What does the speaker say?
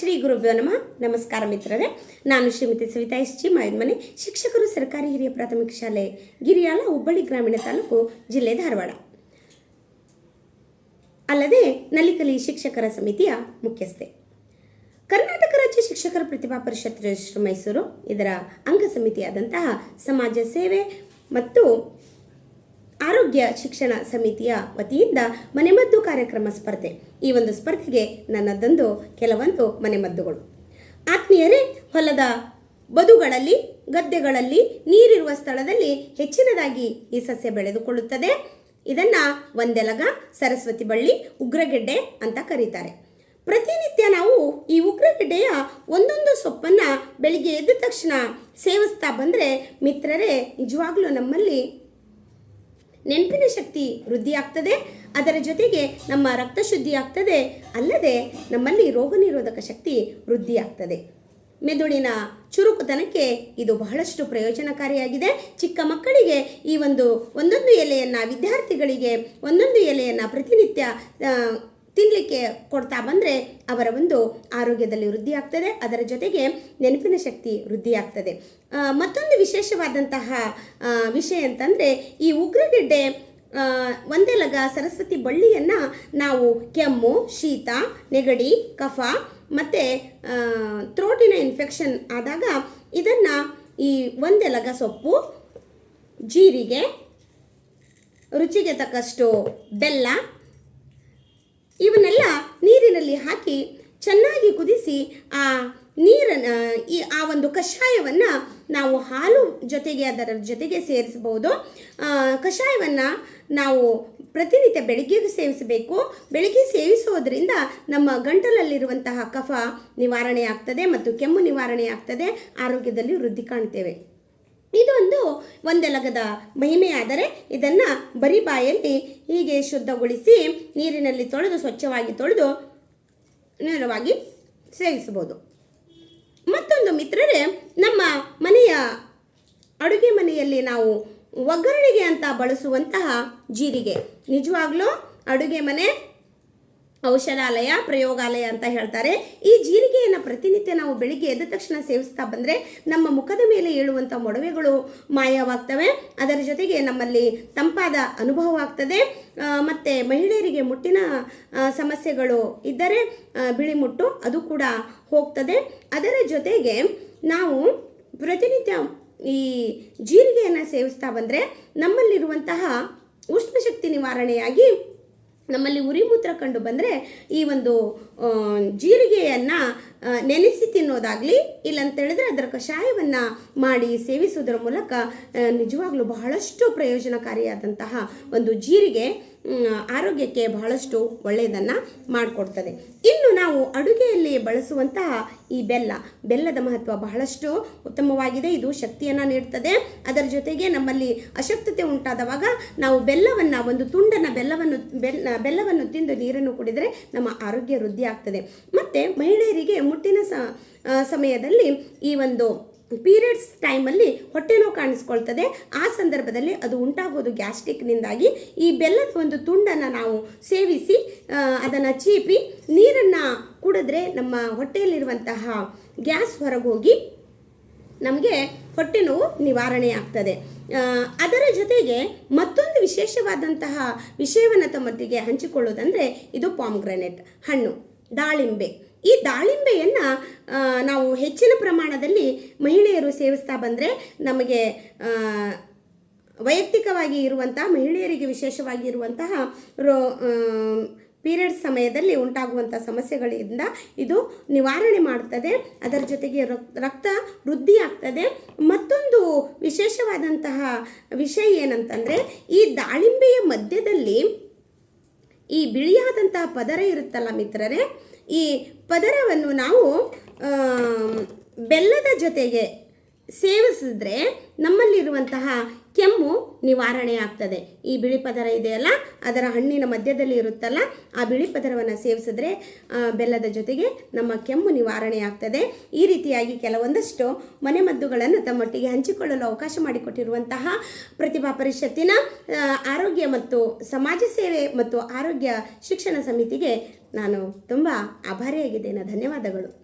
ಶ್ರೀ ಗುರುಭ್ಯೋ ನಮಃ. ನಮಸ್ಕಾರ ಮಿತ್ರರೇ. ನಾನು ಶ್ರೀಮತಿ ಸವಿತಾ ಎಸ್ ಜಿ ಮನೆ ಶಿಕ್ಷಕರು ಸರ್ಕಾರಿ ಹಿರಿಯ ಪ್ರಾಥಮಿಕ ಶಾಲೆ, ಗಿರಿಯಾಲ ಹುಬ್ಬಳ್ಳಿ ಗ್ರಾಮೀಣ ತಾಲೂಕು ಜಿಲ್ಲೆ ಧಾರವಾಡ. ಅಲ್ಲದೆ ನಲಿಕಲಿ ಶಿಕ್ಷಕರ ಸಮಿತಿಯ ಮುಖ್ಯಸ್ಥೆ. ಕರ್ನಾಟಕ ರಾಜ್ಯ ಶಿಕ್ಷಕರ ಪ್ರತಿಭಾ ಪರಿಷತ್ ಮೈಸೂರು. ಇದರ ಅಂಗ ಸಮಿತಿಯಾದಂತಹ ಸಮಾಜ ಸೇವೆ ಮತ್ತು ಆರೋಗ್ಯ ಶಿಕ್ಷಣ ಸಮಿತಿಯ ವತಿಯಿಂದ ಮನೆಮದ್ದು ಕಾರ್ಯಕ್ರಮ ಸ್ಪರ್ಧೆ. ಈ ಒಂದು ಸ್ಪರ್ಧೆಗೆ ನನ್ನದೊಂದು ಕೆಲವೊಂದು ಮನೆಮದ್ದುಗಳು ಆತ್ಮೀಯರೇ, ಹೊಲದ ಬದುಗಳಲ್ಲಿ, ಗದ್ದೆಗಳಲ್ಲಿ, ನೀರಿರುವ ಸ್ಥಳದಲ್ಲಿ ಹೆಚ್ಚಿನದಾಗಿ ಈ ಸಸ್ಯ ಬೆಳೆದುಕೊಳ್ಳುತ್ತದೆ. ಇದನ್ನು ಒಂದೆಲಗ ಸರಸ್ವತಿ ಬಳ್ಳಿ, ಉಗ್ರಗೆಡ್ಡೆ ಅಂತ ಕರೀತಾರೆ. ಪ್ರತಿನಿತ್ಯ ನಾವು ಈ ಉಗ್ರಗೆಡ್ಡೆಯ ಒಂದೊಂದು ಸೊಪ್ಪನ್ನ ಬೆಳಿಗ್ಗೆ ಎದ್ದ ತಕ್ಷಣ ಸೇವಿಸ್ತಾ ಬಂದರೆ, ಮಿತ್ರರೇ, ನಿಜವಾಗ್ಲೂ ನಮ್ಮಲ್ಲಿ ನೆನಪಿನ ಶಕ್ತಿ ವೃದ್ಧಿಯಾಗ್ತದೆ. ಅದರ ಜೊತೆಗೆ ನಮ್ಮ ರಕ್ತ ಶುದ್ಧಿ ಆಗ್ತದೆ. ಅಲ್ಲದೆ ನಮ್ಮಲ್ಲಿ ರೋಗ ನಿರೋಧಕ ಶಕ್ತಿ ವೃದ್ಧಿಯಾಗ್ತದೆ. ಮೆದುಳಿನ ಚುರುಕುತನಕ್ಕೆ ಇದು ಬಹಳಷ್ಟು ಪ್ರಯೋಜನಕಾರಿಯಾಗಿದೆ. ಚಿಕ್ಕ ಮಕ್ಕಳಿಗೆ ಈ ಒಂದು ಒಂದೊಂದು ಎಲೆಯನ್ನು, ವಿದ್ಯಾರ್ಥಿಗಳಿಗೆ ಒಂದೊಂದು ಎಲೆಯನ್ನು ಪ್ರತಿನಿತ್ಯ ತಿನ್ನಲಿಕ್ಕೆ ಕೊಡ್ತಾ ಬಂದರೆ ಅವರ ಒಂದು ಆರೋಗ್ಯದಲ್ಲಿ ವೃದ್ಧಿ ಆಗ್ತದೆ ಅದರ ಜೊತೆಗೆ ನೆನಪಿನ ಶಕ್ತಿ ವೃದ್ಧಿಯಾಗ್ತದೆ. ಮತ್ತೊಂದು ವಿಶೇಷವಾದಂತಹ ವಿಷಯ ಅಂತಂದರೆ ಈ ಉಗ್ರಗೆಡ್ಡೆ ಒಂದೇ ಲಗ ಸರಸ್ವತಿ ಬಳ್ಳಿಯನ್ನು ನಾವು ಕೆಮ್ಮು, ಶೀತ, ನೆಗಡಿ, ಕಫ ಮತ್ತು ಥ್ರೋಟಿನ ಇನ್ಫೆಕ್ಷನ್ ಆದಾಗ ಇದನ್ನು ಈ ಒಂದೆಲಗ ಸೊಪ್ಪು, ಜೀರಿಗೆ, ರುಚಿಗೆ ತಕ್ಕಷ್ಟು ಬೆಲ್ಲ ಇವನ್ನೆಲ್ಲ ನೀರಿನಲ್ಲಿ ಹಾಕಿ ಚೆನ್ನಾಗಿ ಕುದಿಸಿ ಆ ನೀರನ್ನು, ಈ ಆ ಒಂದು ಕಷಾಯವನ್ನು ನಾವು ಹಾಲು ಜೊತೆಗೆ ಅದರ ಜೊತೆಗೆ ಸೇರಿಸಬಹುದು. ಕಷಾಯವನ್ನು ನಾವು ಪ್ರತಿನಿತ್ಯ ಬೆಳಿಗ್ಗೆ ಸೇವಿಸಬೇಕು. ಬೆಳಿಗ್ಗೆ ಸೇವಿಸೋದ್ರಿಂದ ನಮ್ಮ ಗಂಟಲಲ್ಲಿರುವಂತಹ ಕಫ ನಿವಾರಣೆಯಾಗ್ತದೆ ಮತ್ತು ಕೆಮ್ಮು ನಿವಾರಣೆ ಆಗ್ತದೆ ಆರೋಗ್ಯದಲ್ಲಿ ವೃದ್ಧಿ ಕಾಣ್ತೇವೆ. ಇದೊಂದು ಒಂದೆಲಗದ ಮಹಿಮೆಯಾದರೆ ಇದನ್ನು ಬರಿ ಬಾಯಲ್ಲಿ ಹೀಗೆ ಶುದ್ಧಗೊಳಿಸಿ ನೀರಿನಲ್ಲಿ ತೊಳೆದು ಸ್ವಚ್ಛವಾಗಿ ತೊಳೆದು ನೇರವಾಗಿ ಸೇವಿಸಬಹುದು. ಮತ್ತೊಂದು ಮಿತ್ರರೇ, ನಮ್ಮ ಮನೆಯ ಅಡುಗೆ ಮನೆಯಲ್ಲಿ ನಾವು ಒಗ್ಗರಣೆಗೆ ಅಂತ ಬಳಸುವಂತಹ ಜೀರಿಗೆ. ನಿಜವಾಗ್ಲೂ ಅಡುಗೆ ಮನೆ ಔಷಧಾಲಯ, ಪ್ರಯೋಗಾಲಯ ಅಂತ ಹೇಳ್ತಾರೆ. ಈ ಜೀರಿಗೆಯನ್ನು ಪ್ರತಿನಿತ್ಯ ನಾವು ಬೆಳಿಗ್ಗೆ ಎದ್ದ ತಕ್ಷಣ ಸೇವಿಸ್ತಾ ಬಂದರೆ ನಮ್ಮ ಮುಖದ ಮೇಲೆ ಏಳುವಂಥ ಮೊಡವೆಗಳು ಮಾಯವಾಗ್ತವೆ. ಅದರ ಜೊತೆಗೆ ನಮ್ಮಲ್ಲಿ ತಂಪಾದ ಅನುಭವ ಆಗ್ತದೆ. ಮತ್ತು ಮಹಿಳೆಯರಿಗೆ ಮುಟ್ಟಿನ ಸಮಸ್ಯೆಗಳು ಇದ್ದರೆ ಬಿಳಿ ಮುಟ್ಟು ಅದು ಕೂಡ ಹೋಗ್ತದೆ. ಅದರ ಜೊತೆಗೆ ನಾವು ಪ್ರತಿನಿತ್ಯ ಈ ಜೀರಿಗೆಯನ್ನು ಸೇವಿಸ್ತಾ ಬಂದರೆ ನಮ್ಮಲ್ಲಿರುವಂತಹ ಉಷ್ಣಶಕ್ತಿ ನಿವಾರಣೆಯಾಗಿ ನಮ್ಮಲ್ಲಿ ಉರಿಮೂತ್ರ ಕಂಡು ಬಂದರೆ ಈ ಒಂದು ಜೀರಿಗೆಯನ್ನು ನೆನೆಸಿ ತಿನ್ನೋದಾಗಲಿ, ಇಲ್ಲಂತೇಳಿದ್ರೆ ಅದರ ಕಷಾಯವನ್ನು ಮಾಡಿ ಸೇವಿಸುವುದರ ಮೂಲಕ ನಿಜವಾಗ್ಲೂ ಬಹಳಷ್ಟು ಪ್ರಯೋಜನಕಾರಿಯಾದಂತಹ ಒಂದು ಜೀರಿಗೆ ಆರೋಗ್ಯಕ್ಕೆ ಬಹಳಷ್ಟು ಒಳ್ಳೆಯದನ್ನು ಮಾಡಿಕೊಡ್ತದೆ. ಇನ್ನು ನಾವು ಅಡುಗೆಯಲ್ಲಿ ಬಳಸುವಂತಹ ಈ ಬೆಲ್ಲ, ಬೆಲ್ಲದ ಮಹತ್ವ ಬಹಳಷ್ಟು ಉತ್ತಮವಾಗಿದೆ, ಇದು ಶಕ್ತಿಯನ್ನು ನೀಡ್ತದೆ. ಅದರ ಜೊತೆಗೆ ನಮ್ಮಲ್ಲಿ ಅಶಕ್ತತೆ ಉಂಟಾದವಾಗ ನಾವು ಬೆಲ್ಲವನ್ನು, ಒಂದು ತುಂಡನ್ನು ಬೆಲ್ಲವನ್ನು ಬೆಲ್ಲ ಬೆಲ್ಲವನ್ನು ತಿಂದು ನೀರನ್ನು ಕುಡಿದರೆ ನಮ್ಮ ಆರೋಗ್ಯ ವೃದ್ಧಿ ಆಗ್ತದೆ. ಮತ್ತು ಮಹಿಳೆಯರಿಗೆ ಮುಟ್ಟಿನ ಸಮಯದಲ್ಲಿ ಈ ಒಂದು ಪೀರಿಯಡ್ಸ್ ಟೈಮಲ್ಲಿ ಹೊಟ್ಟೆ ನೋವು ಕಾಣಿಸ್ಕೊಳ್ತದೆ. ಆ ಸಂದರ್ಭದಲ್ಲಿ ಅದು ಉಂಟಾಗೋದು ಗ್ಯಾಸ್ಟ್ರಿಕ್ನಿಂದಾಗಿ. ಈ ಬೆಲ್ಲದ ಒಂದು ತುಂಡನ್ನು ನಾವು ಸೇವಿಸಿ ಅದನ್ನು ಚೀಪಿ, ನೀರನ್ನು ಕುಡಿದ್ರೆ ನಮ್ಮ ಹೊಟ್ಟೆಯಲ್ಲಿರುವಂತಹ ಗ್ಯಾಸ್ ಹೊರಗೋಗಿ ನಮಗೆ ಹೊಟ್ಟೆ ನೋವು ನಿವಾರಣೆ ಆಗ್ತದೆ. ಅದರ ಜೊತೆಗೆ ಮತ್ತೊಂದು ವಿಶೇಷವಾದಂತಹ ವಿಷಯವನ್ನು ತಮ್ಮೊಟ್ಟಿಗೆ ಹಂಚಿಕೊಳ್ಳೋದಂದರೆ ಇದು ಪಾಮ್ಗ್ರನೆಟ್ ಹಣ್ಣು. ದಾಳಿಂಬೆ. ಈ ದಾಳಿಂಬೆಯನ್ನು ನಾವು ಹೆಚ್ಚಿನ ಪ್ರಮಾಣದಲ್ಲಿ ಮಹಿಳೆಯರು ಸೇವಿಸ್ತಾ ಬಂದರೆ ನಮಗೆ ವೈಯಕ್ತಿಕವಾಗಿ ಇರುವಂತಹ, ಮಹಿಳೆಯರಿಗೆ ವಿಶೇಷವಾಗಿ ಇರುವಂತಹ ರೋ ಪೀರಿಯಡ್ಸ್ ಸಮಯದಲ್ಲಿ ಉಂಟಾಗುವಂಥ ಸಮಸ್ಯೆಗಳಿಂದ ಇದು ನಿವಾರಣೆ ಮಾಡುತ್ತದೆ. ಅದರ ಜೊತೆಗೆ ರಕ್- ರಕ್ತ ವೃದ್ಧಿ ಆಗ್ತದೆ ಮತ್ತೊಂದು ವಿಶೇಷವಾದಂತಹ ವಿಷಯ ಏನಂತಂದರೆ, ಈ ದಾಳಿಂಬೆಯ ಮಧ್ಯದಲ್ಲಿ ಈ ಬಿಳಿಯಾದಂತಹ ಪದರ ಇರುತ್ತಲ್ಲ ಮಿತ್ರರೇ ಈ ಪದರವನ್ನು ನಾವು ಬೆಲ್ಲದ ಜೊತೆಗೆ ಸೇವಿಸಿದ್ರೆ ನಮ್ಮಲ್ಲಿರುವಂತಹ ಕೆಮ್ಮು ನಿವಾರಣೆ ಆಗ್ತದೆ. ಈ ಬಿಳಿ ಪದರ ಇದೆಯಲ್ಲ ಅದರ ಹಣ್ಣಿನ ಮಧ್ಯದಲ್ಲಿ ಇರುತ್ತಲ್ಲ, ಆ ಬಿಳಿ ಪದರವನ್ನು ಸೇವಿಸಿದ್ರೆ ಬೆಲ್ಲದ ಜೊತೆಗೆ ನಮ್ಮ ಕೆಮ್ಮು ನಿವಾರಣೆ ಆಗ್ತದೆ. ಈ ರೀತಿಯಾಗಿ ಕೆಲವೊಂದಷ್ಟು ಮನೆಮದ್ದುಗಳನ್ನು ತಮ್ಮೊಟ್ಟಿಗೆ ಹಂಚಿಕೊಳ್ಳಲು ಅವಕಾಶ ಮಾಡಿಕೊಟ್ಟಿರುವಂತಹ ಪ್ರತಿಭಾ ಪರಿಷತ್ತಿನ ಆರೋಗ್ಯ ಮತ್ತು ಸಮಾಜ ಸೇವೆ ಮತ್ತು ಆರೋಗ್ಯ ಶಿಕ್ಷಣ ಸಮಿತಿಗೆ ನಾನು ತುಂಬ ಆಭಾರಿಯಾಗಿದ್ದೇನೆ. ಧನ್ಯವಾದಗಳು.